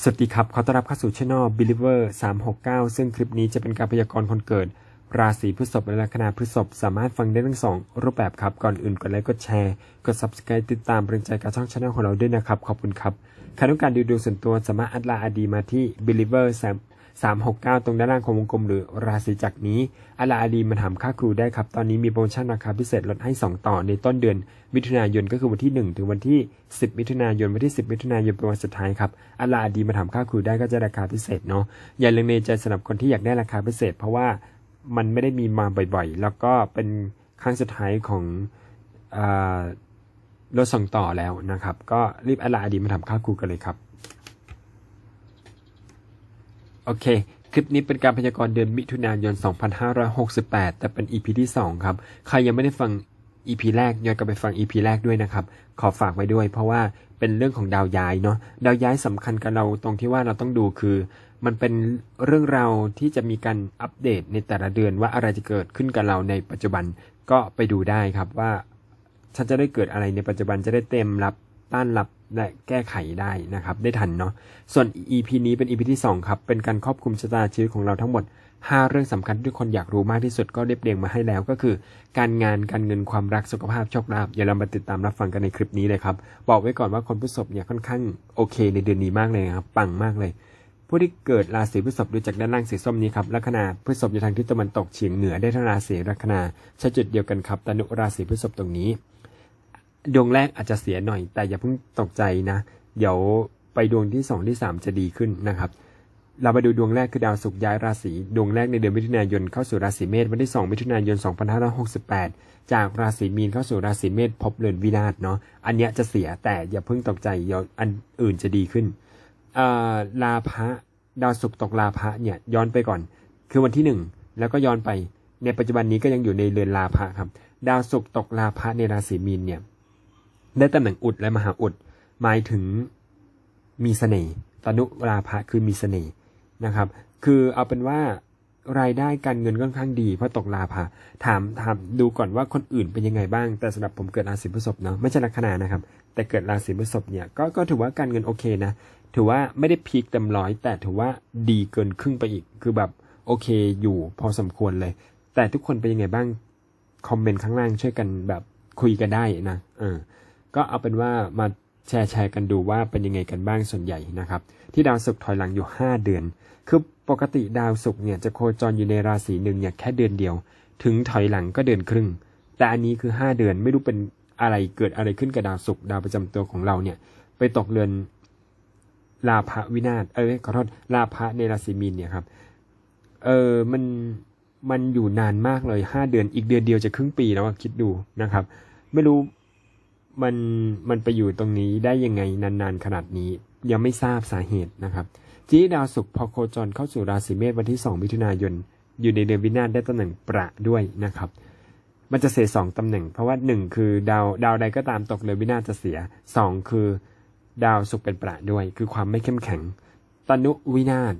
สวัสดีครับ ขอต้อนรับเข้าสู่ช่อง Believer 369 ซึ่งคลิปนี้จะเป็นการพยากรณ์คนเกิด ราศีพฤษภและลัคนาพฤษภสามารถฟังได้ทั้งสองรูปแบบครับ ก่อนอื่นกดไลค์กดแชร์ กด Subscribe ติดตามเป็นใจกับช่องช่องของเราด้วยนะครับ ขอบคุณครับใครต้องการดูดวงส่วนตัวสามารถอัดลาอดีมาที่ Believer 3 369 ตรงด้านล่างของวงกลมหรือราศีจักรนี้อลาอาดีมาถามค่าครูได้ครับ ตอนนี้มีโปรโมชั่นราคาพิเศษลดให้ 2 ต่อในต้นเดือน มิถุนายนก็คือวันที่ 1 ถึงวันที่ 10 มิถุนายนวันที่ 10 มิถุนายนเป็นวันสุดท้ายครับอลาอาดีมาถามค่าครูได้ก็จะราคาพิเศษเนาะอย่าลังเลใจสำหรับคนที่อยากได้ราคาพิเศษ เพราะว่ามันไม่ได้มีมาบ่อยๆ แล้วก็เป็นครั้งสุดท้ายของอรถส่งต่อแล้วนะครับ ก็รีบอลาอาดีมาถามค่าครูกันเลยครับ โอเค คลิปนี้เป็นการพยากรณ์เดือนมิถุนายน 2568 แต่เป็น EP ที่ 2 ครับ ใครยังไม่ได้ฟัง EP แรกย้อนกลับไปฟัง EP แรกด้วยนะครับ ขอฝากไว้ด้วย เพราะว่าเป็นเรื่องของดาวย้ายเนาะ ดาวย้ายสำคัญกับเราตรงที่ว่าเราต้องดูคือ มันเป็นเรื่องราวที่จะมีการอัปเดตในแต่ละเดือนว่าอะไรจะเกิดขึ้นกับเราในปัจจุบัน ก็ไปดูได้ครับว่าฉันจะได้เกิดอะไรในปัจจุบันจะได้เต็มรับต้านรับ และแก้ไขได้นะครับ ได้ทันเนาะส่วน EP นี้เป็น EP ที่ 2 ครับ เป็นการครอบคลุมชะตาชีวิตของเราทั้งหมด 5 เรื่องสำคัญที่ทุกคนอยากรู้มากที่สุดก็เรียบเรียงมาให้แล้วก็คือ การงานการเงินความรักสุขภาพโชคลาภอย่าเรามาติดตามรับฟังกันในคลิปนี้เลยครับ บอกไว้ก่อนว่าคนพฤษภเนี่ยค่อนข้างโอเค ในเดือนนี้มากเลยนะครับปังมากเลย ผู้ที่เกิดราศีพฤษภดูจากด้านล่างสีส้มนี้ครับลัคนาพฤษภอยู่ทางทิศตะวันตกเฉียงเหนือได้ทั้งราศีลัคนาใช้จุดเดียวกันครับตนุราศีพฤษภตรงนี้ ดวงแรกอาจจะเสียหน่อย แต่อย่าเพิ่งตกใจนะ เดี๋ยวไปดวงที่สองที่สามจะดีขึ้นนะครับ เรามาดูดวงแรกคือดาวศุกร์ย้ายราศีดวงแรกในเดือนมิถุนายนเข้าสู่ราศีเมษวันที่ 2 มิถุนายน 2568 จากราศีมีนเข้าสู่ราศีเมษพบเรือนวินาศเนาะอันเนี้ยจะเสียแต่อย่าเพิ่งตกใจเดี๋ยวอันอื่นจะดีขึ้นลาภะดาวศุกร์ตกลาภะเนี่ยย้อนไปก่อน คือวันที่หนึ่งแล้วก็ย้อนไปในปัจจุบันนี้ก็ยังอยู่ในเรือนลาภะครับ ดาวศุกร์ตกลาภะในราศีมีนเนี่ย ได้ตำแหน่งอุดและมหาอุด หมายถึงมีเสน่ห์ตนุราภะคือมีเสน่ห์นะครับ คือเอาเป็นว่ารายได้การเงินค่อนข้างดีเพราะตกลาภะถามถามดูก่อนว่าคนอื่นเป็นยังไงบ้าง แต่สำหรับผมเกิดราศีพฤษภเนาะไม่ใช่ลัคนานะครับ แต่เกิดราศีพฤษภเนี่ยก็ก็ถือว่าการเงินโอเคนะ ถือว่าไม่ได้พีคเต็มร้อย แต่ถือว่าดีเกินครึ่งไปอีก คือแบบโอเคอยู่พอสมควรเลย แต่ทุกคนเป็นยังไงบ้างคอมเมนต์ข้างล่างช่วยกันแบบคุยกันได้นะเออ ก็เอาเป็นว่ามาแชร์แชร์กันดูว่าเป็นยังไงกันบ้างส่วนใหญ่นะครับ ที่ดาวศุกร์ถอยหลังอยู่ 5 เดือน คือปกติดาวศุกร์เนี่ยจะโคจรอยู่ในราศีหนึ่งเนี่ยแค่เดือนเดียว ถึงถอยหลังก็เดือนครึ่ง แต่อันนี้คือ 5 เดือนไม่รู้เป็นอะไรเกิดอะไรขึ้นกับดาวศุกร์ดาวประจำตัวของเราเนี่ย ไปตกเรือนลาภวินาศเอ้ยขอโทษลาภในราศีมีนเนี่ยครับเออมันมันอยู่นานมากเลย 5 เดือนอีกเดือนเดียวจะครึ่งปีแล้วคิดดูนะครับ ไม่รู้ มันมันไปอยู่ตรงนี้ได้ยังไงนานๆขนาดนี้ ยังไม่ทราบสาเหตุนะครับจีดาวศุกร์พอโคจรเข้าสู่ราศีเมษวันที่ 2 มิถุนายน อยู่ในเดือนวินาศได้ตำแหน่งประด้วยนะครับ มันจะเสียสองตำแหน่ง เพราะว่าหนึ่งคือดาวดาวใดก็ตามตกเรือนวินาศจะเสียสองคือดาวศุกร์เป็นประด้วย คือความไม่เข้มแข็ง ตนุวินาศ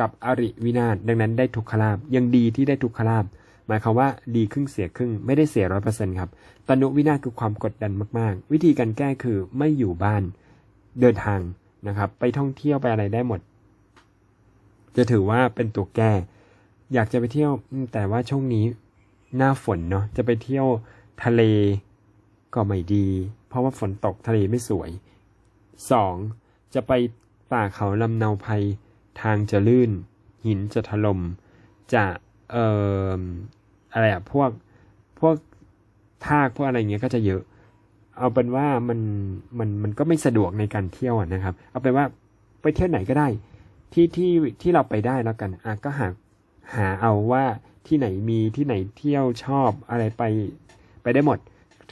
กับอริวินาศดังนั้นได้ทุกขลาบยังดีที่ได้ทุกขลาบ หมายความว่าดีครึ่งเสียครึ่งไม่ได้เสียร้อยเปอร์เซ็นต์ครับตนุวินาศคือความกดดันมากๆ วิธีการแก้คือไม่อยู่บ้านเดินทางนะครับ ไปท่องเที่ยวไปอะไรได้หมด จะถือว่าเป็นตัวแก้ อยากจะไปเที่ยวแต่ว่าช่วงนี้หน้าฝนเนาะจะไปเที่ยวทะเลก็ไม่ดี เพราะว่าฝนตกทะเลไม่สวยสองจะไปป่าเขาลำเนาภัย ทางจะลื่น หินจะถล่มจะ เอ่ออะไรอะพวกพวกทากพวกอะไรเงี้ยก็จะเยอะ เอาเป็นว่ามันมันมันก็ไม่สะดวกในการเที่ยวนะครับ เอาเป็นว่าไปเที่ยวไหนก็ได้ ที่ที่ที่เราไปได้แล้วกันอะก็หาหาเอาว่าที่ไหนมีที่ไหนเที่ยวชอบอะไรไปไปได้หมด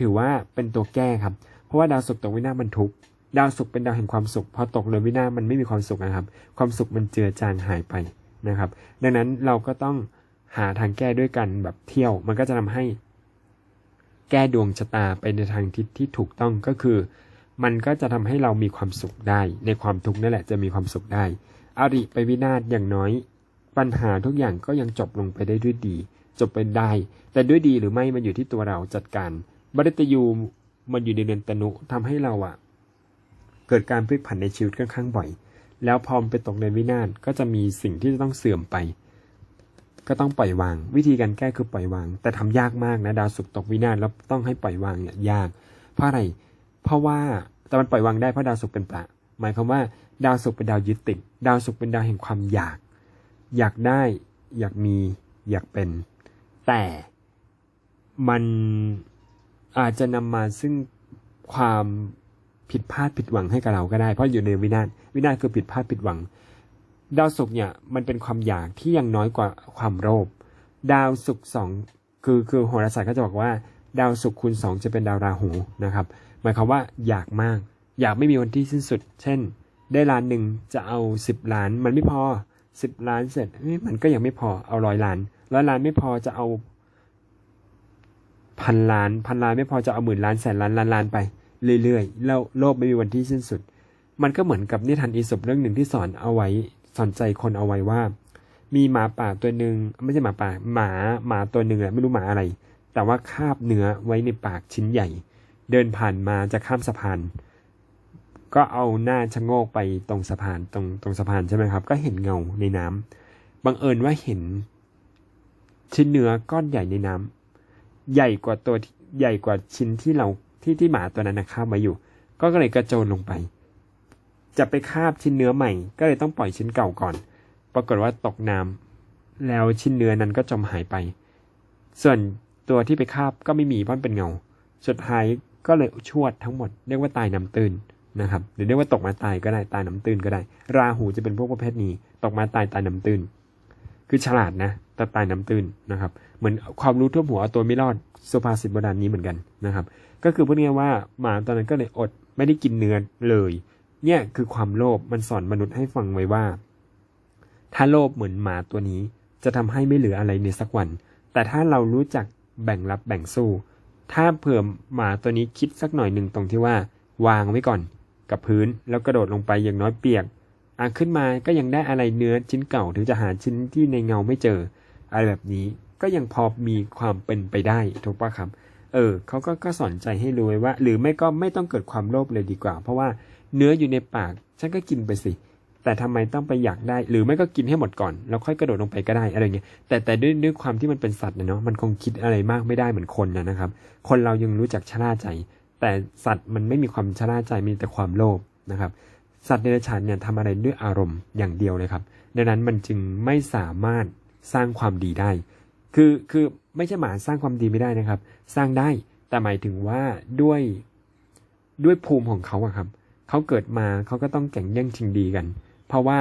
ถือว่าเป็นตัวแก้ครับ เพราะว่าดาวศุกร์ตกวินาศมันทุกข์ดาวศุกร์เป็นดาวแห่งความสุขพอตกเรือนวินาศมันไม่มีความสุขนะครับ ความสุขมันเจือจางหายไปนะครับ ดังนั้นเราก็ต้อง หาทางแก้ด้วยกันแบบเที่ยว มันก็จะทำให้ แก้ดวงชะตาไปในทางทิศที่ถูกต้องก็คือ มันก็จะทำให้เรามีความสุขได้ ในความทุกข์นั่นแหละจะมีความสุขได้อริไปวินาศอย่างน้อย ปัญหาทุกอย่างก็ยังจบลงไปได้ด้วยดี จบไปได้ แต่ด้วยดีหรือไม่มันอยู่ที่ตัวเราจัดการบริตยูมันอยู่ในเดือนตนุทำให้เราอะเกิดการพลิกผันในชีวิตค่อนข้างบ่อย แล้วพอมไปตกในวินาศก็จะมีสิ่งที่จะต้องเสื่อมไป ก็ต้องปล่อยวาง วิธีการแก้คือปล่อยวาง แต่ทำยากมากนะดาวศุกร์ตกวินาศแล้วต้องให้ปล่อยวางเนี่ยยาก เพราะอะไร เพราะว่าแต่มันปล่อยวางได้เพราะดาวศุกร์เป็นประหมายความว่า ดาวศุกร์เป็นดาวยึดติด ดาวศุกร์เป็นดาวแห่งความอยาก อยากได้ อยากมี อยากเป็น แต่มันอาจจะนำมาซึ่งความผิดพลาดผิดหวังให้กับเราก็ได้ เพราะอยู่ในวินาศวินาศคือผิดพลาดผิดหวัง ดาวศุกร์เนี่ยมันเป็นความอยากที่ยังน้อยกว่าความโลภดาวศุกร์สองคือคือโหราศาสตร์ก็จะบอกว่า ดาวศุกร์คูณสองจะเป็นดาวราหูนะครับหมายความว่าอยากมาก อยากไม่มีวันที่สิ้นสุด เช่น ได้ล้านหนึ่งจะเอาสิบล้านมันไม่พอสิบล้านเสร็จมันก็ยังไม่พอเอาร้อยล้านร้อยล้านไม่พอจะเอาพันล้านพันล้านไม่พอจะเอาหมื่นล้านแสนล้านล้านล้านไปเรื่อยๆแล้วโลกไม่มีวันที่สิ้นสุด มันก็เหมือนกับนิทานอีสปเรื่องหนึ่งที่สอนเอาไว้ สอนใจคนเอาไว้ว่า มีหมาป่าตัวหนึ่งไม่ใช่หมาป่าหมาหมาตัวหนึ่งอไม่รู้หมาอะไร แต่ว่าคาบเนื้อไว้ในปากชิ้นใหญ่ เดินผ่านมาจะข้ามสะพาน ก็เอาหน้าชะโงกไปตรงสะพานตรงตรงสะพานใช่ไหมครับ ก็เห็นเงาในน้ำบังเอิญว่าเห็น ชิ้นเนื้อก้อนใหญ่ในน้ำใหญ่กว่าตัวใหญ่กว่าชิ้นที่เราที่ที่หมาตัวนั้นนะคาบไว้อยู่ ก็เลยกระโจนลงไป จะไปคาบชิ้นเนื้อใหม่ ก็เลยต้องปล่อยชิ้นเก่าก่อน ปรากฏว่าตกน้ำแล้วชิ้นเนื้อนั้นก็จมหายไป ส่วนตัวที่ไปคาบก็ไม่มีเพราะมันเป็นเงา สุดท้ายก็เลยชวดทั้งหมด เรียกว่าตายน้ำตื้นนะครับหรือเรียกว่าตกมาตายก็ได้ตายน้ำตื้นก็ได้ ราหูจะเป็นพวกประเภทนี้ ตกมาตายตายน้ำตื้น คือฉลาดนะแต่ตายน้ำตื้นนะครับ เหมือนความรู้ทั่วหัวเอาตัวไม่รอดสุภาษิตโบราณนี้เหมือนกันนะครับ ก็คือพูดง่ายว่าหมาตอนนั้นก็เลยอดไม่ได้กินเนื้อเลย เนี่ยคือความโลภมันสอนมนุษย์ให้ฟังไว้ว่า ถ้าโลภเหมือนหมาตัวนี้จะทำให้ไม่เหลืออะไรในสักวัน แต่ถ้าเรารู้จักแบ่งรับแบ่งสู้ ถ้าเผื่อหมาตัวนี้คิดสักหน่อยหนึ่งตรงที่ว่า วางไว้ก่อน กับพื้นแล้วกระโดดลงไปอย่างน้อยเปียกอะขึ้นมาก็ยังได้อะไรเนื้อชิ้นเก่าถึงจะหาชิ้นที่ในเงาไม่เจอ อะไรแบบนี้ก็ยังพอมีความเป็นไปได้ถูกปะครับ เออเขาก็ก็สอนใจให้รู้ไว้ว่า หรือไม่ก็ไม่ต้องเกิดความโลภเลยดีกว่า เพราะว่า เนื้ออยู่ในปาก ฉันก็กินไปสิ แต่ทำไมต้องไปอยากได้ หรือไม่ก็กินให้หมดก่อน แล้วค่อยกระโดดลงไปก็ได้อะไรเงี้ย แต่แต่ด้วยด้วยความที่มันเป็นสัตว์นะเนาะ มันคงคิดอะไรมากไม่ได้เหมือนคนนะนะครับ คนเรายังรู้จักชะล่าใจ แต่สัตว์มันไม่มีความชะล่าใจ มีแต่ความโลภนะครับ สัตว์เดรัจฉานเนี่ยทำอะไรด้วยอารมณ์อย่างเดียวเลยครับ ดังนั้นมันจึงไม่สามารถสร้างความดีได้ คือคือไม่ใช่หมาสร้างความดีไม่ได้นะครับ สร้างได้ แต่หมายถึงว่าด้วยด้วยภูมิของเขาอะครับ เขาเกิดมาเขาก็ต้องแข่งแย่งชิงดีกัน เพราะว่า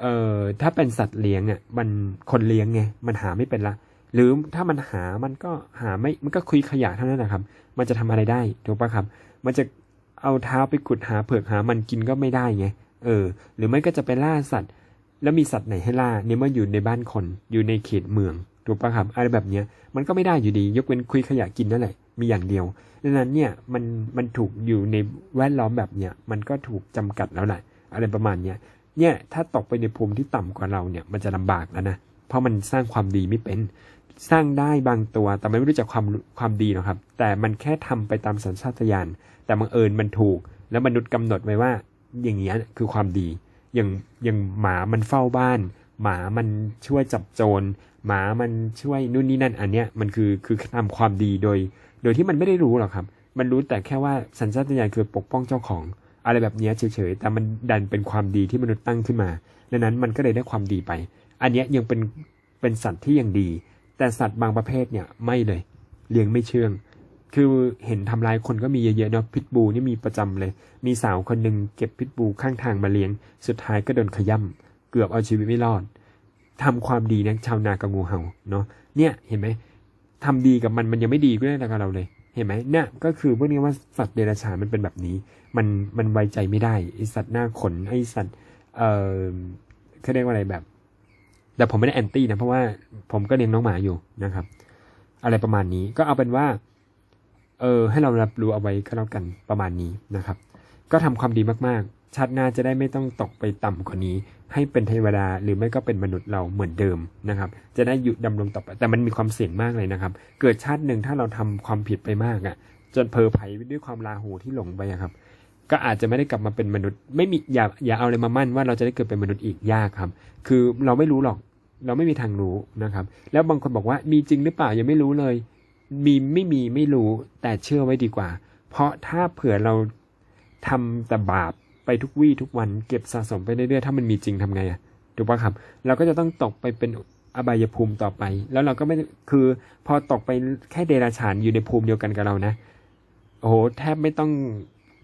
เอ่อถ้าเป็นสัตว์เลี้ยงอะมันคนเลี้ยงไงมันหาไม่เป็นละ หรือถ้ามันหามันก็หาไม่มันก็คุยขยะเท่านั้นนะครับ มันจะทำอะไรได้ถูกปะครับ มันจะเอาเท้าไปกุดหาเผือกหามันกินก็ไม่ได้ไงเออ หรือไม่ก็จะไปล่าสัตว์ แล้วมีสัตว์ไหนให้ล่าในเมื่ออยู่ในบ้านคนอยู่ในเขตเมืองถูกปะครับอะไรแบบเนี้ยมันก็ไม่ได้อยู่ดี ยกเว้นคุยขยะกินนั่นแหละ มีอย่างเดียวดังนั้นเนี่ยมันมันถูกอยู่ในแวดล้อมแบบเนี้ยมันก็ถูกจำกัดแล้วแหละอะไรประมาณเนี้ยเนี่ยถ้าตกไปในภูมิที่ต่ำกว่าเราเนี่ยมันจะลำบากแล้วนะเพราะมันสร้างความดีไม่เป็นสร้างได้บางตัวแต่มไม่รู้จักความความดีหรอกครับ แต่มันแค่ทำไปตามสัญชาตญาณแต่บังเอิญมันถูก แล้วมนุษย์กำหนดไว้ว่า อย่างเงี้ยคือความดี อย่างอย่างหมามันเฝ้าบ้าน หมามันช่วยจับโจรหมามันช่วยนู่นนี่นั่นอันเนี้ยมันคือคือทำความดีโดย โดยที่มันไม่ได้รู้หรอกครับ มันรู้แต่แค่ว่าสัญชาตญาณคือปกป้องเจ้าของ อะไรแบบนี้เฉยๆ แต่มันดันเป็นความดีที่มนุษย์ตั้งขึ้นมา ดังนั้นมันก็เลยได้ความดีไป อันนี้ยังเป็นเป็นสัตว์ที่ยังดี แต่สัตว์บางประเภทเนี่ยไม่เลย เลี้ยงไม่เชื่อง คือเห็นทำลายคนก็มีเยอะๆเนาะ พิทบูนี่มีประจำเลย มีสาวคนหนึ่งเก็บพิทบูข้างทางมาเลี้ยง สุดท้ายก็โดนขย่ำเกือบเอาชีวิตไม่รอดทำความดีนะชาวนากับงูเห่าเนาะ เนี่ยเห็นไหม ทำดีกับมันมันยังไม่ดีก็ได้กับเราเลย เห็นไหมเนี่ยก็คือพวกนี้ว่าสัตว์เดรัจฉานมันเป็นแบบนี้ มันมันไว้ใจไม่ได้ไอสัตว์หน้าขนไอสัตว์เอ่อเขาเรียกว่าอะไรแบบ แต่ผมไม่ได้แอนตี้นะเพราะว่าผมก็เลี้ยงน้องหมาอยู่นะครับ อะไรประมาณนี้ก็เอาเป็นว่า เออให้เรารับรู้เอาไว้ก็แล้วกันประมาณนี้นะครับ ก็ทำความดีมากๆ ชาติหน้าจะได้ไม่ต้องตกไปต่ำกว่านี้ ให้เป็นเทวดาหรือไม่ก็เป็นมนุษย์เราเหมือนเดิมนะครับ จะได้อยู่ดำรงต่อไปแต่มันมีความเสี่ยงมากเลยนะครับ เกิดชาติหนึ่งถ้าเราทำความผิดไปมากอะ่ะ จนเพอไผด้วยความลาหูที่หลงไปอะครับ ก็อาจจะไม่ได้กลับมาเป็นมนุษย์ ไม่มีอย่าอย่าเอาอะไรมามั่นว่าเราจะได้เกิดเป็นมนุษย์อีกยากครับ คือเราไม่รู้หรอกเราไม่มีทางรู้นะครับ แล้วบางคนบอกว่ามีจริงหรือเปล่ายังไม่รู้เลย มีไม่มีไม่รู้แต่เชื่อไว้ดีกว่า เพราะถ้าเผื่อเราทำแต่บาป ไปทุกวี่ทุกวันเก็บสะสมไปเรื่อยๆถ้ามันมีจริงทำไงอะถูกปะครับ เราก็จะต้องตกไปเป็นอบายภูมิต่อไป แล้วเราก็ไม่คือพอตกไปแค่เดรัจฉานอยู่ในภูมิเดียวกันกับเรานะ โอ้โหแทบไม่ต้อง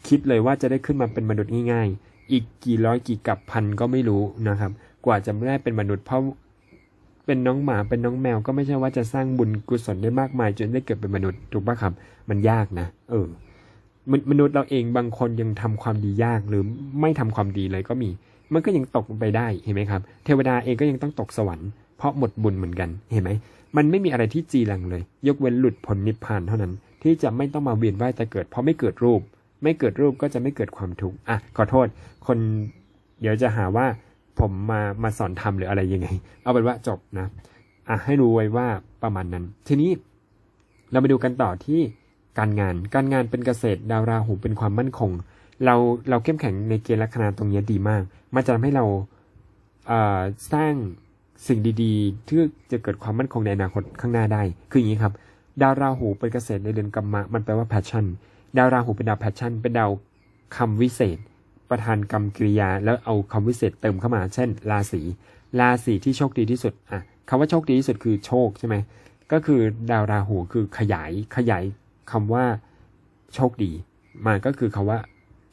คิดเลยว่าจะได้ขึ้นมาเป็นมนุษย์ง่ายๆ อีกกี่ร้อยกี่กับพันก็ไม่รู้นะครับ กว่าจะได้เป็นมนุษย์เพราะเป็นน้องหมาเป็นน้องแมวก็ไม่ใช่ว่าจะสร้างบุญกุศลได้มากมายจนได้เกิดเป็นมนุษย์ถูกปะครับ มันยากนะ เออ มนมนุษย์เราเองบางคนยังทำความดียากหรือไม่ทำความดีเลยก็มี มันก็ยังตกไปได้เห็นไหมครับ เทวดาเองก็ยังต้องตกสวรรค์เพราะหมดบุญเหมือนกันเห็นไหมมันไม่มีอะไรที่จีรังเลย ยกเว้นหลุดพ้นนิพพานเท่านั้น ที่จะไม่ต้องมาเวียนว่ายแต่เกิด เพราะไม่เกิดรูป ไม่เกิดรูปก็จะไม่เกิดความทุกข์อะขอโทษ คนเดี๋ยวจะหาว่าผมมามาสอนธรรมหรืออะไรยังไง เอาเป็นว่าจบนะอะให้รู้ไว้ว่าประมาณนั้น ทีนี้เราไปดูกันต่อที่ การงาน การงานเป็นเกษตร ดาวราหูเป็นความมั่นคง เราเราเข้มแข็งในเกณฑ์ลัคนาตรงนี้ดีมาก มันจะทำให้เราเสร้างสิ่งดีๆ ที่จะเกิดความมั่นคงในอนาคตข้างหน้าได้ คืออย่างนี้ครับ ดาวราหูเป็นเกษตรในเดือนกัมมะ มันแปลว่า passion ดาวราหูเป็นดาว passion เป็นดาวคำวิเศษ ประธานกรรมกริยา แล้วเอาคำวิเศษเติมเข้ามา เช่น ราศี ราศีที่โชคดีที่สุด อะคำว่าโชคดีที่สุดคือโชคใช่ไหม ก็คือดาวราหูคือขยาย ขยาย คำว่าโชคดี มาก็คือคำว่า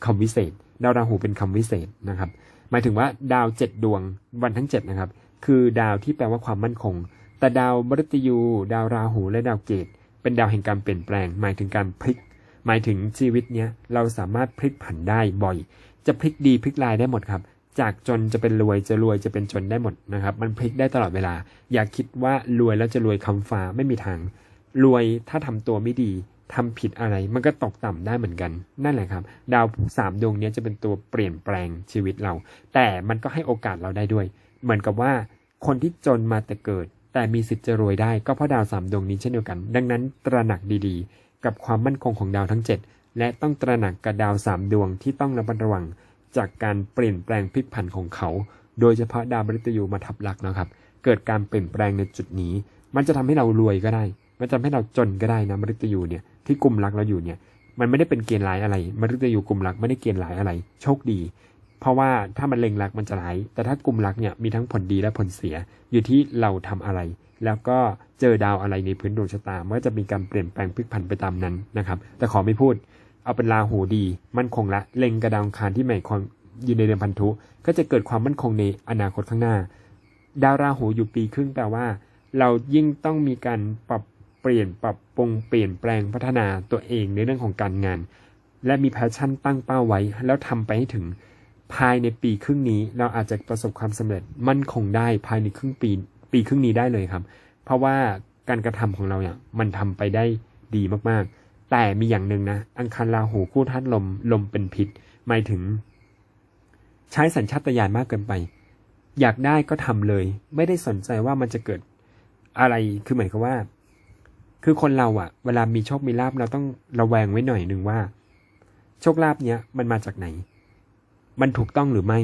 คำวิเศษ ดาวราหูเป็นคำวิเศษนะครับ หมายถึงว่าดาวเจ็ดดวงวันทั้งเจ็ดนะครับ คือดาวที่แปลว่าความมั่นคง แต่ดาวมฤตยู ดาวราหูและดาวเกตเป็นดาวแห่งการเปลี่ยนแปลง หมายถึงการพลิก หมายถึงชีวิตเนี้ยเราสามารถพลิกผันได้บ่อย จะพลิกดีพลิกลายได้หมดครับจากจนจะเป็นรวยจะรวยจะเป็นจนได้หมดนะครับ มันพลิกได้ตลอดเวลา อย่าคิดว่ารวยแล้วจะรวยคำฟ้าไม่มีทาง รวยถ้าทำตัวไม่ดี ทำผิดอะไรมันก็ตกต่ำได้เหมือนกัน นั่นแหละครับ ดาวสามดวงนี้จะเป็นตัวเปลี่ยนแปลงชีวิตเรา แต่มันก็ให้โอกาสเราได้ด้วย เหมือนกับว่าคนที่จนมาแต่เกิด แต่มีสิทธิ์จะรวยได้ก็เพราะดาวสามดวงนี้เช่นเดียวกัน ดังนั้นตระหนักดีๆ กับความมั่นคงของดาวทั้ง 7 และต้องตระหนักกับดาวสามดวงที่ต้องระมัดระวัง จากการเปลี่ยนแปลงพลิกผันของเขา โดยเฉพาะดาวมฤตยูมาทับลักนะครับ เกิดการเปลี่ยนแปลงในจุดนี้ มันจะทำให้เรารวยก็ได้ มันจะทำให้เราจนก็ได้นะมฤตยูเนี่ยที่กลุ่มรักเราอยู่เนี่ย มันไม่ได้เป็นเกณฑ์ร้ายอะไรมฤตยูกลุ่มรักไม่ได้เกณฑ์ร้ายอะไร โชคดี เพราะว่าถ้ามันเล็งรักมันจะร้าย แต่ถ้ากลุ่มรักเนี่ยมีทั้งผลดีและผลเสียอยู่ที่เราทำอะไร แล้วก็เจอดาวอะไรในพื้นดวงชะตาเมันก็จะมีการเปลี่ยนแปลงพลิกผันไปตามนั้นนะครับ แต่ขอไม่พูด เอาเป็นราหูดีมั่นคงละเล็งกระดาวอังคารที่หมายความอยู่ในเดือนพันธุก็จะเกิดความมั่นคงในอนาคตข้างหน้า ดาวราหูอยู่ปีครึ่งแปลว่า เรายิ่งต้องมีการปรับ เปลี่ยนปรับปรุงเปลี่ยนแปลงพัฒนาตัวเองในเรื่องของการงาน และมีแพชชั่นตั้งเป้าไว้ แล้วทำไปให้ถึงภายในปีครึ่งนี้ เราอาจจะประสบความสำเร็จมั่นคงได้ภายในครึ่งปีปีครึ่งนี้ได้เลยครับ เพราะว่าการกระทำของเราเนี่ยมันทำไปได้ดีมากๆ แต่มีอย่างหนึ่งนะ อังคารราหูคู่ธาตุลมลมเป็นพิษหมายถึง ใช้สัญชาตญาณมากเกินไป อยากได้ก็ทำเลย ไม่ได้สนใจว่ามันจะเกิดอะไรคือหมายความว่า คือคนเราอะเวลามีโชคมีลาบเราต้องระแวงไว้หน่อยหนึ่งว่า โชคลาภเนี้ยมันมาจากไหน มันถูกต้องหรือไม่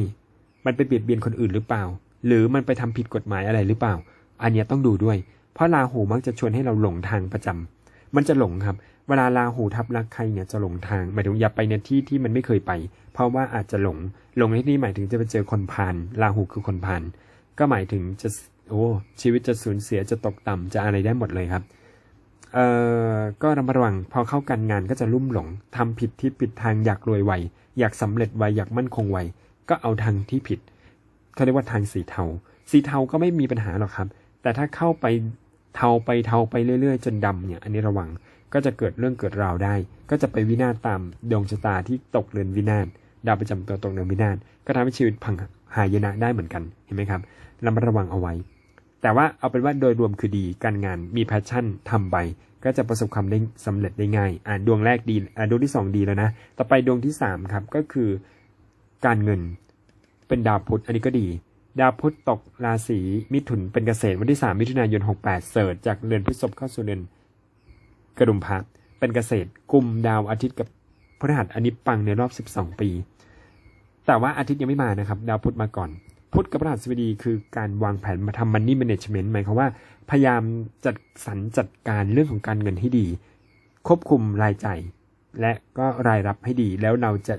มันไปเบียดเบียนคนอื่นหรือเปล่า หรือมันไปทำผิดกฎหมายอะไรหรือเปล่า อันเนี้ยต้องดูด้วย เพราะราหูมักจะชวนให้เราหลงทางประจำมันจะหลงครับ เวลาราหูทับรักใครเนี่ยจะหลงทางหมายถึงอย่าไปในที่ที่มันไม่เคยไป เพราะว่าอาจจะหลงหลงในที่นี้หมายถึงจะไปเจอคนพาลราหูคือคนพาลก็หมายถึงจะโอ้ชีวิตจะสูญเสียจะตกต่ำจะอะไรได้หมดเลยครับ เอ่อก็ระมัดระวังพอเข้าการงานก็จะลุ่มหลงทำผิดที่ผิดทางอยากรวยไวอยากสำเร็จไวอยากมั่นคงไวก็เอาทางที่ผิดเขาเรียกว่าทางสีเทา สีเทาก็ไม่มีปัญหาหรอกครับ แต่ถ้าเข้าไปเทาไปเทาไปเรื่อยๆ จนดำเนี่ย อันนี้ระวังก็จะเกิดเรื่องเกิดราวได้ ก็จะไปวินาศตามดวงชะตาที่ตกเรือนวินาศดาวประจำตัวตกเรือนวินาศก็ทำให้ชีวิตพังหายนะได้เหมือนกันเห็นไหมครับระมัดระวังเอาไว้ แต่ว่าเอาเป็นว่าโดยรวมคือดีการงานมีแพชชั่นทำไปก็จะประสบความได้สำเร็จได้ง่าย อ่าดวงแรกดี อ่าดวงที่สองดีแล้วนะ ต่อไปดวงที่สามครับ ก็คือการเงิน เป็นดาวพุธ อันนี้ก็ดี ดาวพุธตกราศีมิถุนเป็นเกษตรวันที่ 3 มิถุนายน 68 เสิร์ชจากเรือนพฤษภเข้าสู่เรือนกระดุมพระเป็นเกษตรกลุ่มดาวอาทิตย์กับพฤหัสอันนี้ปังในรอบ 12 ปี แต่ว่าอาทิตย์ยังไม่มานะครับ ดาวพุธมาก่อน พุธกับพฤหัสบดีคือการวางแผนมาทำ money management หมายความว่า พยายามจัดสรรจัดการเรื่องของการเงินให้ดี ควบคุมรายจ่ายและก็รายรับให้ดี แล้วเราจะ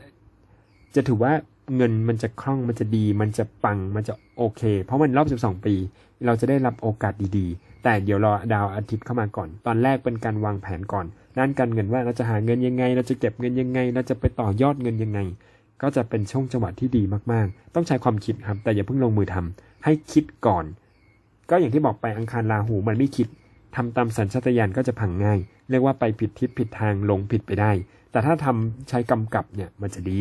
จะถือว่าเงินมันจะคล่องมันจะดี มันจะปังมันจะโอเค เพราะมันรอบ 12 ปี เราจะได้รับโอกาสดีๆ แต่เดี๋ยวรอดาวอาทิตย์เข้ามาก่อน ตอนแรกเป็นการวางแผนก่อนด้านการเงินว่าเราจะหาเงินยังไง เราจะเก็บเงินยังไง เราจะไปต่อยอดเงินยังไง ก็จะเป็นช่วงจังหวะที่ดีมากๆ ต้องใช้ความคิดครับ แต่อย่าเพิ่งลงมือทำให้คิดก่อน ก็อย่างที่บอกไปอังคารราหูมันไม่คิดทำตามสัญชาตญาณก็จะพังง่าย เรียกว่าไปผิดทิศผิดทางลงผิดไปได้ แต่ถ้าทำใช้กำกับเนี่ยมันจะดี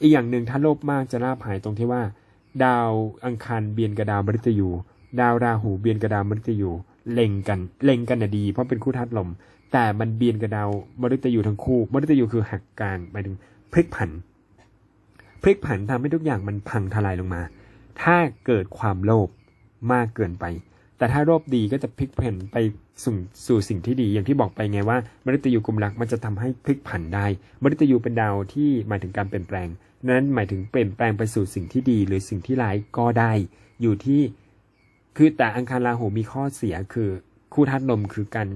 อีกอย่างหนึ่งถ้าโลภมากจะลาภหายตรงที่ว่า ดาวอังคารเบียนกับดาวมฤตยู ดาวราหูเบียนกับดาวมฤตยูเล็งกันเล็งกันน่ะดี เพราะเป็นคู่ธาตุลม แต่มันเบียนกับดาวมฤตยูทั้งคู่มฤตยูคือหักกลางหมายถึงพลิกผัน พลิกผันทำให้ทุกอย่างมันพังทลายลงมา ถ้าเกิดความโลภมากเกินไป แต่ถ้าโลภดีก็จะพลิกผันไปสู่สู่สิ่งที่ดี อย่างที่บอกไปไงว่ามฤตยูกุมรักมันจะทำให้พลิกผันได้มฤตยูเป็นดาวที่หมายถึงการเปลี่ยนแปลง นั้นหมายถึงเปลี่ยนแปลงไปสู่สิ่งที่ดีหรือสิ่งที่ร้ายก็ได้ อยู่ที่ คือแต่อังคารราหูมีข้อเสียคือคู่ธาตุลมคือการ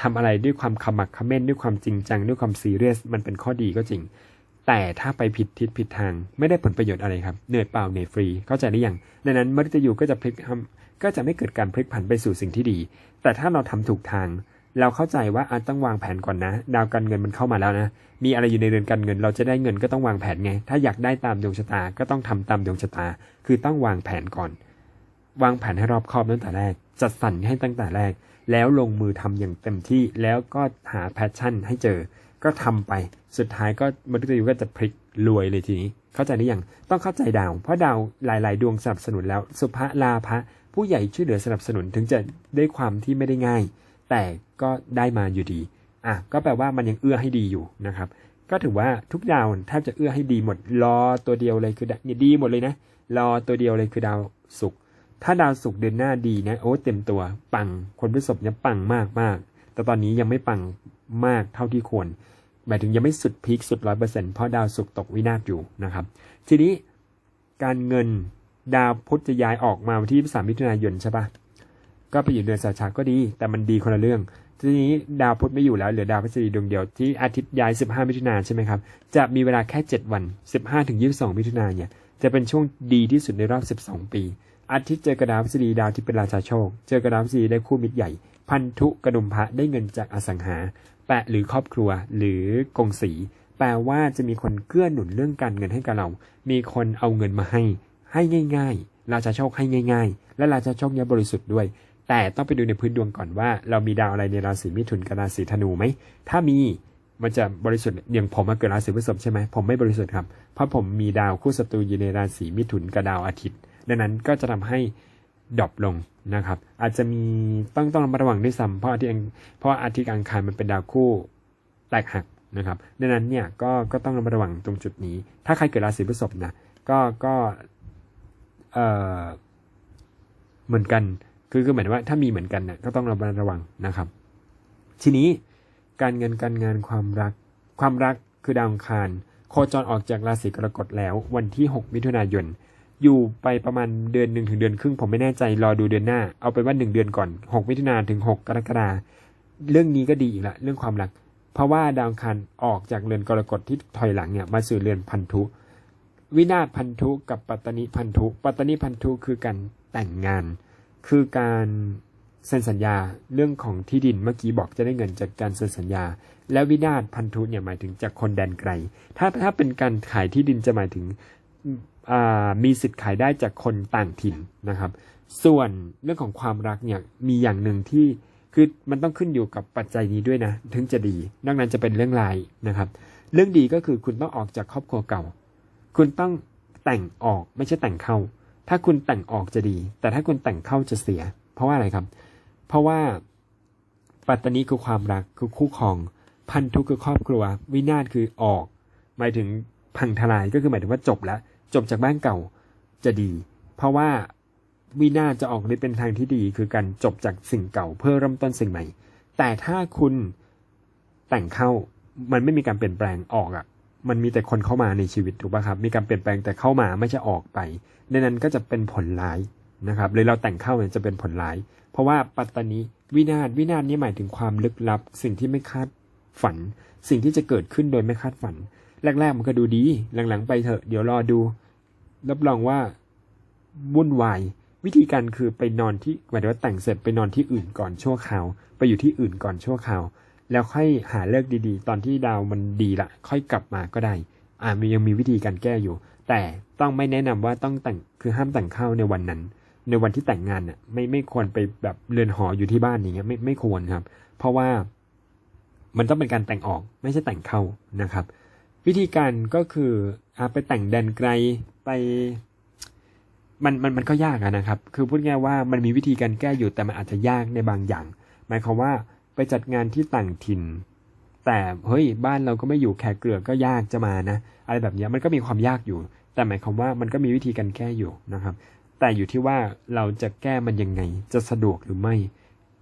ทำอะไรด้วยความขมักเขม้นด้วยความจริงจังด้วยความซีเรียสมันเป็นข้อดีก็จริง แต่ถ้าไปผิดทิศผิดทางไม่ได้ผลประโยชน์อะไรครับเหนื่อยเปล่าเหนื่อยฟรีเข้าใจหรือยังดังนั้นมฤตยูก็จะพลิกทำก็จะไม่เกิดการพลิกผันไปสู่สิ่งที่ดี แต่ถ้าเราทำถูกทาง เราเข้าใจว่าอาจต้องวางแผนก่อนนะ ดาวการเงินมันเข้ามาแล้วนะ มีอะไรอยู่ในเรือนการเงิน เราจะได้เงินก็ต้องวางแผนไง ถ้าอยากได้ตามดวงชะตาก็ต้องทำตามดวงชะตา คือต้องวางแผนก่อน วางแผนให้รอบคอบตั้งแต่แรก จัดสรรให้ตั้งแต่แรก แล้วลงมือทำอย่างเต็มที่แล้วก็หาแพชชั่นให้เจอ ก็ทำไป สุดท้ายก็มฤตยูก็จะพลิกรวยเลยทีนี้ เข้าใจหรือยังต้องเข้าใจดาว เพราะดาวหลาย ๆ ดวงสนับสนุนแล้ว สุภลาภะผู้ใหญ่ช่วยเหลือสนับสนุนถึงจะได้ความที่ไม่ได้ง่าย แต่ก็ได้มาอยู่ดีอะก็แปลว่ามันยังเอื้อให้ดีอยู่นะครับ ก็ถือว่าทุกดาวแทบจะเอื้อให้ดีหมดรอตัวเดียวเลยคือเนี่ยดีหมดเลยนะรอตัวเดียวเลยคือดาวศุกร์ถ้าดาวศุกร์เดือนหน้าดีนะโอ้เต็มตัวปังคนพฤษภเนี่ยปังมากมากแต่ตอนนี้ยังไม่ปังมากเท่าที่ควร หมายถึงยังไม่สุดพีคสุดร้อยเปอร์เซ็นต์เพราะดาวศุกร์ตกวินาศอยู่นะครับ ทีนี้การเงินดาวพุธจะย้ายออกมาวันที่ 23 มิถุนายนใช่ปะก็ไปอยู่เดือนสาชาก็ดี แต่มันดีคนละเรื่อง ทีนี้ดาวพุธไม่อยู่แล้วเหลือดาวพฤษฎีดวงเดียวที่อาทิตย์ย้าย 15 มิถุนายนใช่ไหมครับ จะมีเวลาแค่ 7 วัน 15ถึง22 มิถุนายนเนี่ย จะเป็นช่วงดีที่สุดในรอบ 12 ปี อาทิตย์เจอกระดาวพฤษฎีดาวที่เป็นราชาโชค เจอกระดาวพฤษฎีได้คู่มิตรใหญ่ พันธุกระดุมพระได้เงินจากอสังหา หรือครอบครัวหรือกงสี แปลว่าจะมีคนเกื้อหนุนเรื่องการเงินให้กับเรา มีคนเอาเงินมาให้ ให้ง่ายๆ ราชาโชคให้ง่าย ๆ และราชาโชคเนี่ยบริสุทธิ์ด้วย แต่ต้องไปดูในพื้นดวงก่อนว่า เรามีดาวอะไรในราศีมิถุนกับราศีธนูไหม ถ้ามีมันจะบริสุทธิ์อย่างผมมาเกิดราศีพฤษภใช่ไหมผมไม่บริสุทธิ์ครับ เพราะผมมีดาวคู่ศัตรูอยู่ในราศีมิถุนกับดาวอาทิตย์ ดังนั้นก็จะทำให้ ดรอปลงนะครับ อาจจะมีต้องต้องระมัดระวังด้วยซ้ำเพราะอาทิตย์อังเพราะอาทิตย์อังคารมันเป็นดาวคู่แตกหักนะครับดังนั้นเนี่ยก็ก็ต้องระมัดระวังตรงจุดนี้ ถ้าใครเกิดราศีพฤษภนะก็ก็เออเหมือนกันคือคือหมายว่าถ้ามีเหมือนกันเนี่ยก็ต้องระมัดระวังนะครับ ทีนี้การเงินการงานความรักความรักคือดาวอังคาร โคจรออกจากราศีกรกฎแล้ววันที่ 6 มิถุนายน อยู่ไปประมาณเดือนหนึ่งถึงเดือนครึ่งผมไม่แน่ใจรอดูเดือนหน้า เอาเป็นว่าหนึ่งเดือนก่อน6มิถุนาถึง6กกรกฎาเรื่องนี้ก็ดีอีกละเรื่องความรัก เพราะว่าดาวอังคารออกจากเรือนกรกฎที่ถอยหลังเนี่ยมาสู่เรือนพันธุ วินาศพันธุกับปัตตนิพันธุปัตตนิพันธุคือการแต่งงาน คือการเซ็นสัญญาเรื่องของที่ดินเมื่อกี้บอกจะได้เงินจากการเซ็นสัญญา และวินาศพันธุเนี่ยหมายถึงจากคนแดนไกล ถ้าถ้าเป็นการขายที่ดินจะหมายถึง มีสิทธิ์ขายได้จากคนต่างถิ่นนะครับ ส่วนเรื่องของความรักเนี่ยมีอย่างหนึ่งที่คือมันต้องขึ้นอยู่กับปัจจัยนี้ด้วยนะ ถึงจะดีนอกนั้นจะเป็นเรื่องรายนะครับ เรื่องดีก็คือคุณต้องออกจากครอบครัวเก่า คุณต้องแต่งออกไม่ใช่แต่งเข้า ถ้าคุณแต่งออกจะดี แต่ถ้าคุณแต่งเข้าจะเสีย เพราะว่าอะไรครับ เพราะว่าปัตตานีคือความรักคือคู่ครอง พันธุคือครอบครัว วินาศคือออก หมายถึงพังทลายก็คือหมายถึงว่าจบแล้ว จบจากบ้านเก่าจะดี เพราะว่าวินาจะออกในเป็นทางที่ดี คือการจบจากสิ่งเก่าเพื่อเริ่มต้นสิ่งใหม่ แต่ถ้าคุณแต่งเข้ามันไม่มีการเปลี่ยนแปลงออกอะ่ะ มันมีแต่คนเข้ามาในชีวิตถูกป่ะครับ มีการเปลี่ยนแปลงแต่เข้ามาไม่ใช่ออกไปดังนั้นก็จะเป็นผลร้ายนะครับเลยเราแต่งเข้าเนี่ยจะเป็นผลร้าย เพราะว่าปัตตานีวินาศวินาศนี่หมายถึงความลึกลับ สิ่งที่ไม่คาดฝัน สิ่งที่จะเกิดขึ้นโดยไม่คาดฝัน แรกๆมันก็ดูดี หลังๆไปเถอะเดี๋ยวรอดู รับรองว่าวุ่นวายวิธีการคือไปนอนที่หมายถึงว่าแต่งเสร็จไปนอนที่อื่นก่อนชั่วคราว ไปอยู่ที่อื่นก่อนชั่วคราว แล้วค่อยหาเลิกดีๆ ตอนที่ดาวมันดีละค่อยกลับมาก็ได้ อ่ามียังมีวิธีการแก้อยู่ แต่ต้องไม่แนะนำว่าต้องแต่งคือห้ามแต่งเข้าในวันนั้น ในวันที่แต่งงานน่ะไม่ไม่ควรไปแบบเรือนหออยู่ที่บ้านอย่างเงี้ยไม่ไม่ควรครับ เพราะว่ามันต้องเป็นการแต่งออกไม่ใช่แต่งเข้านะครับ วิธีการก็คืออาไปแต่งแดนไกล ไป มันมันมันก็ยากนะครับ คือพูดง่ายว่ามันมีวิธีการแก้อยู่แต่มันอาจจะยากในบางอย่าง หมายความว่าไปจัดงานที่ต่างถิ่น แต่เฮ้ยบ้านเราก็ไม่อยู่แขกเกลือก็ยากจะมานะ อะไรแบบนี้มันก็มีความยากอยู่ แต่หมายความว่ามันก็มีวิธีการแก้อยู่นะครับ แต่อยู่ที่ว่าเราจะแก้มันยังไง จะสะดวกหรือไม่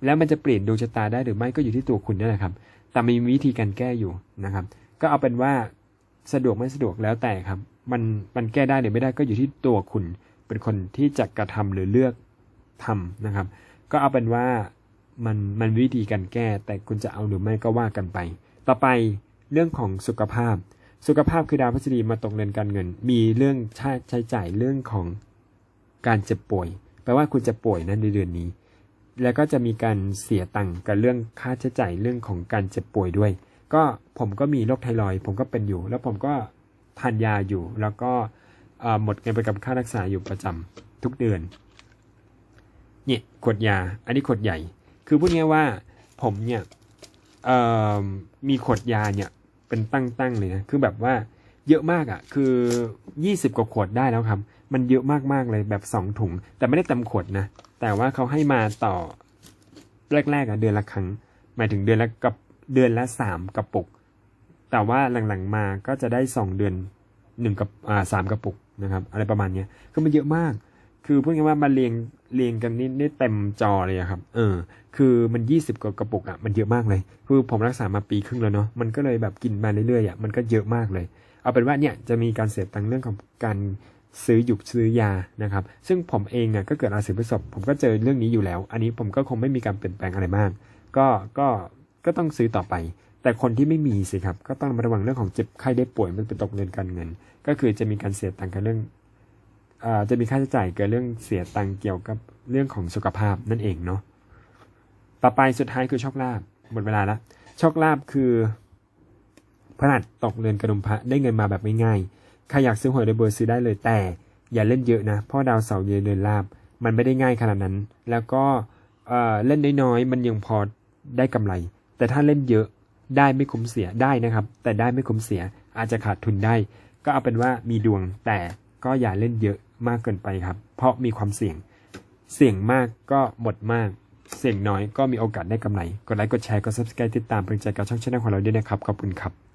แล้วมันจะเปลี่ยนดวงชะตาได้หรือไม่ก็อยู่ที่ตัวคุณนี่แหละครับ แต่มีวิธีการแก้อยู่นะครับ ก็เอาเป็นว่าสะดวกไม่สะดวกแล้วแต่ครับ มันมันแก้ได้หรือไม่ได้ก็อยู่ที่ตัวคุณเป็นคนที่จะกระทำหรือเลือกทำนะครับ ก็เอาเป็นว่ามันมันวิธีการแก้ แต่คุณจะเอาหรือไม่ก็ว่ากันไป ต่อไปเรื่องของสุขภาพ สุขภาพคือดาวพฤษฎีมาตกเรือนการเงิน มีเรื่องค่าใช้จ่ายเรื่องของการเจ็บป่วยแปลว่าคุณจะป่วยนะในเดือนนี้ แล้วก็จะมีการเสียตังค์กับเรื่องค่าใช้จ่ายเรื่องของการเจ็บป่วยด้วย ก็ผมก็มีโรคไทรอยผมก็เป็นอยู่ แล้วผมก็ ทานยาอยู่ แล้วก็หมดเงินไปกับค่ารักษาอยู่ประจำทุกเดือนเนี่ยขวดยา อันนี้ขวดใหญ่ คือพูดง่ายว่าผมเนี่ยมีขวดยาเนี่ยเป็นตั้งๆเลยนะ คือแบบว่าเยอะมากอะ่ะ คือ 20 กว่าขวดได้แล้วครับ มันเยอะมากๆเลยแบบ 2 ถุง แต่ไม่ได้เต็มขวดนะ แต่ว่าเขาให้มาต่อแรกๆอะเดือนละครั้ง หมายถึงเดือนละกับเดือนละสามกระปุก แต่ว่าหลังๆมาก็จะได้สองเดือนหนึ่งกับอ่าสามกระปุกนะครับ อะไรประมาณเนี้ยคือมันเยอะมาก คือพูดง่ายๆว่ามาเรียงเรียงกันนี่นี่เต็มจอเลยครับ เออ คือมันยี่สิบกว่ากระปุกอะมันเยอะมากเลย คือผมรักษามาปีครึ่งแล้วเนาะมันก็เลยแบบกินมาเรื่อยๆอะมันก็เยอะมากเลย เอาเป็นว่าเนี่ยจะมีการเสียตังเรื่องของการซื้อหยุกซื้อยานะครับ ซึ่งผมเองอะก็เกิดราศีพฤษภผมก็เจอเรื่องนี้อยู่แล้ว อันนี้ผมก็คงไม่มีการเปลี่ยนแปลงอะไรมาก ก็ก็ก็ต้องซื้อต่อไป แต่คนที่ไม่มีสิครับ ก็ต้องระมัดระวังเรื่องของเจ็บไข้ได้ป่วยมันเป็นตกเงินการเงิน ก็คือจะมีการเสียตังค์กับเรื่องอจะมีค่าใช้จ่ายเกี่ยวเรื่องเสียตังค์เกี่ยวกับเรื่องของสุขภาพนั่นเองเนาะต่อไปสุดท้ายคือโชคลาภหมดเวลาล้วโชคลาภคือพนัดตกเรือนกระดุมพระได้เงินมาแบบง่ายๆใครอยากซื้อหวยโดยเบอร์ซื้อได้เลยแต่ อย่าเล่นเยอะนะเพราะดาวเสาร์เยือนเรือนลาบมันไม่ได้ง่ายขนาดนั้น แล้วก็เอ่อเล่นน้อยๆมันยังพอได้กำไร แต่ถ้าเล่นเยอะ ได้ไม่คุ้มเสียได้นะครับ แต่ได้ไม่คุ้มเสียอาจจะขาดทุนได้ ก็เอาเป็นว่ามีดวงแต่ก็อย่าเล่นเยอะมากเกินไปครับ เพราะมีความเสี่ยง เสี่ยงมากก็หมดมาก เสี่ยงน้อยก็มีโอกาสได้กำไร กดไลค์กดแชร์กด subscribe ติดตามเป็นกำลังใจกับช่องช่องของเราด้วยนะครับ ขอบคุณครับ